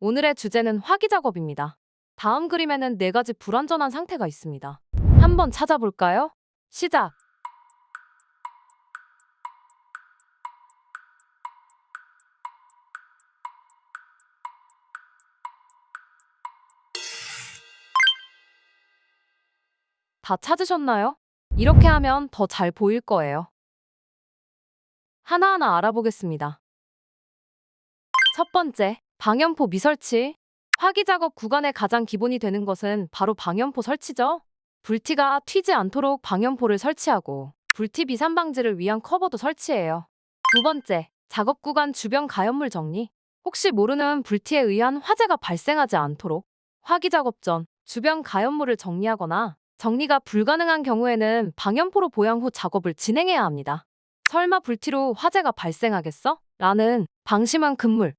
오늘의 주제는 화기 작업입니다. 다음 그림에는 네 가지 불완전한 상태가 있습니다. 한번 찾아볼까요? 시작! 다 찾으셨나요? 이렇게 하면 더 잘 보일 거예요. 하나하나 알아보겠습니다. 첫 번째, 방염포 미설치. 화기 작업 구간의 가장 기본이 되는 것은 바로 방염포 설치죠. 불티가 튀지 않도록 방염포를 설치하고 불티 비산 방지를 위한 커버도 설치해요. 두 번째, 작업 구간 주변 가연물 정리. 혹시 모르는 불티에 의한 화재가 발생하지 않도록 화기 작업 전 주변 가연물을 정리하거나 정리가 불가능한 경우에는 방염포로 보양 후 작업을 진행해야 합니다. 설마 불티로 화재가 발생하겠어? 라는 방심한 금물.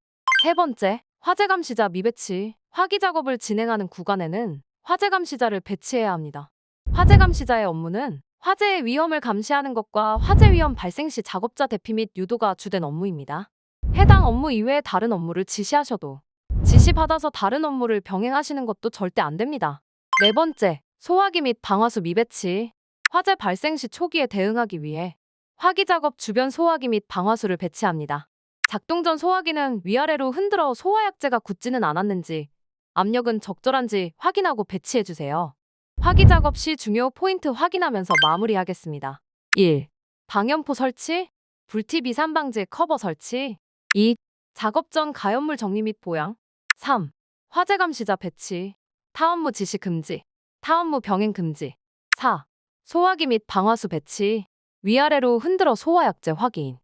세 번째, 화재 감시자 미배치. 화기 작업을 진행하는 구간에는 화재 감시자를 배치해야 합니다. 화재 감시자의 업무는 화재의 위험을 감시하는 것과 화재 위험 발생 시 작업자 대피 및 유도가 주된 업무입니다. 해당 업무 이외의 다른 업무를 지시하셔도 지시받아서 다른 업무를 병행하시는 것도 절대 안 됩니다. 네 번째, 소화기 및 방화수 미배치. 화재 발생 시 초기에 대응하기 위해 화기 작업 주변 소화기 및 방화수를 배치합니다. 작동 전 소화기는 위아래로 흔들어 소화약재가 굳지는 않았는지, 압력은 적절한지 확인하고 배치해 주세요. 화기 작업 시 중요 포인트 확인하면서 마무리하겠습니다. 1. 방염포 설치, 불티 비 산 방지 커버 설치. 2. 작업 전 가연물 정리 및 보양. 3. 화재 감시자 배치, 타업무 지시 금지, 타업무 병행 금지. 4. 소화기 및 방화수 배치, 위아래로 흔들어 소화약재 확인.